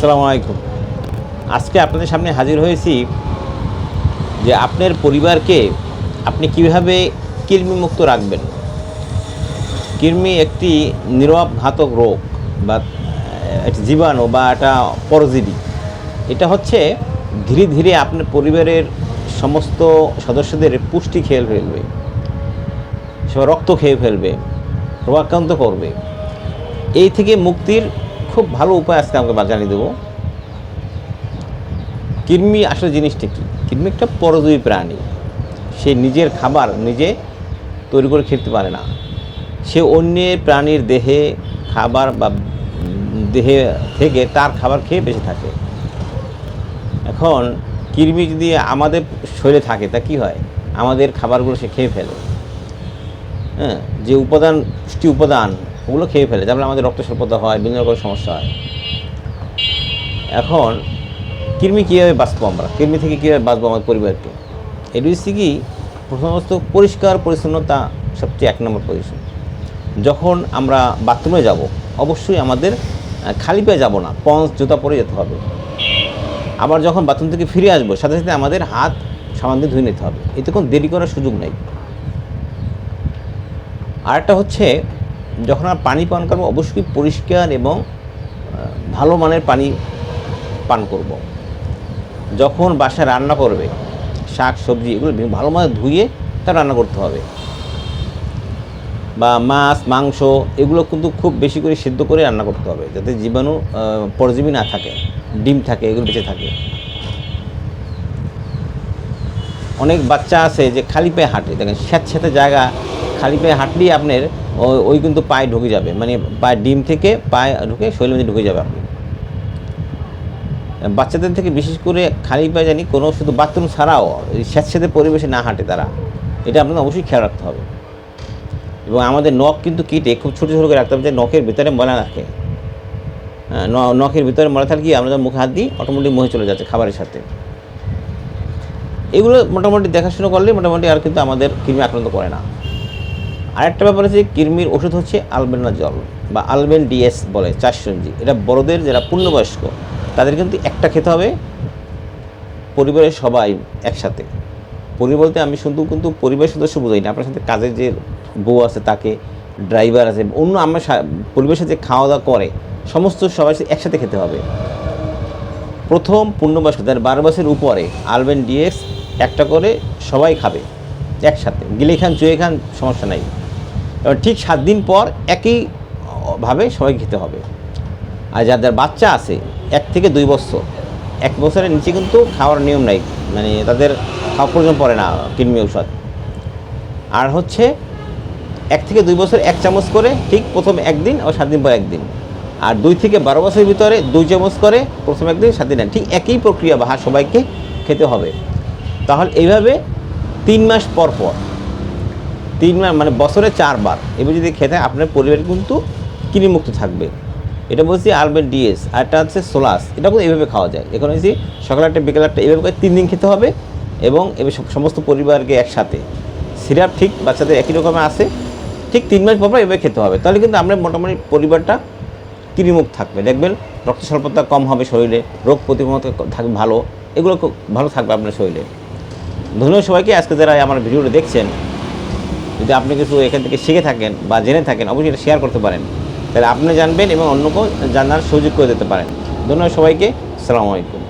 আসসালামু আলাইকুম। আজকে আপনাদের সামনে হাজির হয়েছি যে আপনার পরিবারকে আপনি কীভাবে কৃমিমুক্ত রাখবেন। কৃমি একটি নীরব ঘাতক রোগ বা একটি জীবাণু বা একটা পরজীবী। এটা হচ্ছে ধীরে ধীরে আপনার পরিবারের সমস্ত সদস্যদের পুষ্টি খেয়ে ফেলবে সব রক্ত খেয়ে ফেলবে, রোগাক্রান্ত করবে। এই থেকে মুক্তির খুব ভালো উপায় আজকে আমাকে জানিয়ে দেবো। কৃমি আসলে জিনিসটা কি? কৃমি একটা পরজীবী প্রাণী। সে নিজের খাবার নিজে তৈরি করে খেতে পারে না। সে অন্যের প্রাণীর দেহে খাবার বা দেহে থেকে তার খাবার খেয়ে বেঁচে থাকে। এখন কৃমি যদি আমাদের শরীরে থাকে, তা কি হয়? আমাদের খাবারগুলো সে খেয়ে ফেলে। হ্যাঁ যে উপাদান, পুষ্টি উপাদান ওগুলো খেয়ে ফেলে। ফলে আমাদের রক্ত স্বল্পতা হয়, বিভিন্ন রকম সমস্যা হয়। এখন কৃমি কীভাবে বাঁচবো আমরা? কৃমি থেকে কীভাবে বাঁচবো আমার পরিবারকে? এটি হচ্ছে কি প্রথমত পরিষ্কার, পরিচ্ছন্নতা সবচেয়ে এক নম্বর পজিশন যখন আমরা বাথরুমে যাব, অবশ্যই আমাদের খালি পায়ে যাব না, পঞ্চ জুতা পরে যেতে হবে। আবার যখন বাথরুম থেকে ফিরে আসব, সাথে সাথে আমাদের হাত সাবান দিয়ে ধুয়ে নিতে হবে। এতে কোনো দেরি করার সুযোগ নেই। আরেকটা হচ্ছে যখন আমরা পানি পান করব, অবশ্যই পরিষ্কার এবং ভালো মানের পানি পান করব। যখন বাসায় রান্না করবে, শাক, সবজি, এগুলো ভালো মতো ধুয়ে তা রান্না করতে হবে বা মাছ, মাংস, এগুলো কিন্তু খুব বেশি করে সিদ্ধ করে রান্না করতে হবে, যাতে জীবাণু পরজীবী না থাকে, ডিম থাকে, এগুলো বেঁচে থাকে অনেক বাচ্চা আছে যে খালি পায়ে হাঁটে, দেখেন স্যাঁতস্যাঁতে জায়গা, খালি পায়ে হাঁটলেই আপনার ওই কিন্তু পায়ে ঢুকে যাবে। মানে পায়ে ডিম থেকে পায়ে ঢুকে শরীরের মধ্যে ঢুকে যাবে আপনি। বাচ্চাদের থেকে বিশেষ করে খালি পায়ে জানি কোনো শুধু বাথরুম ছাড়াও স্যাঁতস্যাঁতে পরিবেশে না হাঁটে তারা। এটা আপনাদের অবশ্যই খেয়াল রাখতে হবে। এবং আমাদের নখ কিন্তু কেটে খুব ছোটো ছোটো করে রাখতে হবে যে নখের ভিতরে ময়লা রাখে। হ্যাঁ, নখের ভিতরে ময়লা থাকলে কি আমরা মুখে হাত দিই অটোমেটিক মুখে চলে যাচ্ছে খাবারের সাথে। এগুলো মোটামুটি দেখাশোনা করলে মোটামুটি আর কিন্তু আমাদের কৃমি আক্রান্ত করে না। আরেকটা ব্যাপার হচ্ছে কৃমির ওষুধ হচ্ছে আলবেনা জল বা আলবেন ডিএস বলে চারশো এটা বড়দের যারা পূর্ণবয়স্ক, তাদের কিন্তু একটা খেতে হবে পরিবারের সবাই একসাথে। পরিবার বলতে আমি শুধু কিন্তু পরিবারের সদস্য বোঝাই না, আপনার সাথে কাজের যে বউ আছে তাকে, ড্রাইভার আছে, অন্য আমরা পরিবারের সাথে খাওয়া দাওয়া করে, সমস্ত সবাই একসাথে খেতে হবে। প্রথম পূর্ণবয়স্ক যাদের বারো বছরের উপরে, আলবেন ডিএক্স একটা করে সবাই খাবে, একসাথে। গিলে খান, চুয়ে খান, সমস্যা নাই। ঠিক সাত দিন পর একই ভাবে সবাই খেতে হবে। আর যাদের বাচ্চা আছে, এক থেকে দুই বছর, এক বছরের নিচে কিন্তু খাওয়ার নিয়ম নাই। মানে তাদের খাওয়া প্রয়োজন পড়ে না কৃমি ঔষধ। আর হচ্ছে, এক থেকে দুই বছর এক চামচ করে ঠিক প্রথম একদিন ও সাত দিন পর একদিন। আর দুই থেকে বারো বছরের ভিতরে দুই চামচ করে প্রথম একদিন, সাত দিন ঠিক একই প্রক্রিয়া বা সবাইকে খেতে হবে। তাহলে এইভাবে তিন মাস পর পর তিন মানে বছরে চারবার। এবার যদি খেতে আপনার পরিবার কিন্তু কৃমিমুক্ত থাকবে। এটা বলছি আলবেন ডিএস, আর একটা হচ্ছে সোলাস। এটা কিন্তু এইভাবে খাওয়া যায়। এখন হচ্ছে সকাল একটা, বিকেল একটা এইভাবে করে তিন দিন খেতে হবে এবং এবার সমস্ত পরিবারকে একসাথে। সিরাপ ঠিক, বাচ্চাদের একই রকমের আসে ঠিক তিন মাস পর এভাবে খেতে হবে। তাহলে কিন্তু আমরা মোটামুটি পরিবারটা কৃমিমুক্ত থাকবে। দেখবেন রক্ত স্বল্পতা কম হবে শরীরে, রোগ প্রতিরোধ থাকবে ভালো। এগুলো খুব ভালো থাকবে আপনার শরীরে। ধন্যবাদ সবাইকে। আজকে যারা আমার ভিডিওটা দেখছেন যদি আপনি কিছু এখান থেকে শিখে থাকেন বা জেনে থাকেন, অবশ্যই এটা শেয়ার করতে পারেন। তাহলে আপনি জানবেন এবং অন্যকেও জানার সুযোগ করে দিতে পারেন। ধন্যবাদ সবাইকে। সালামু আলাইকুম।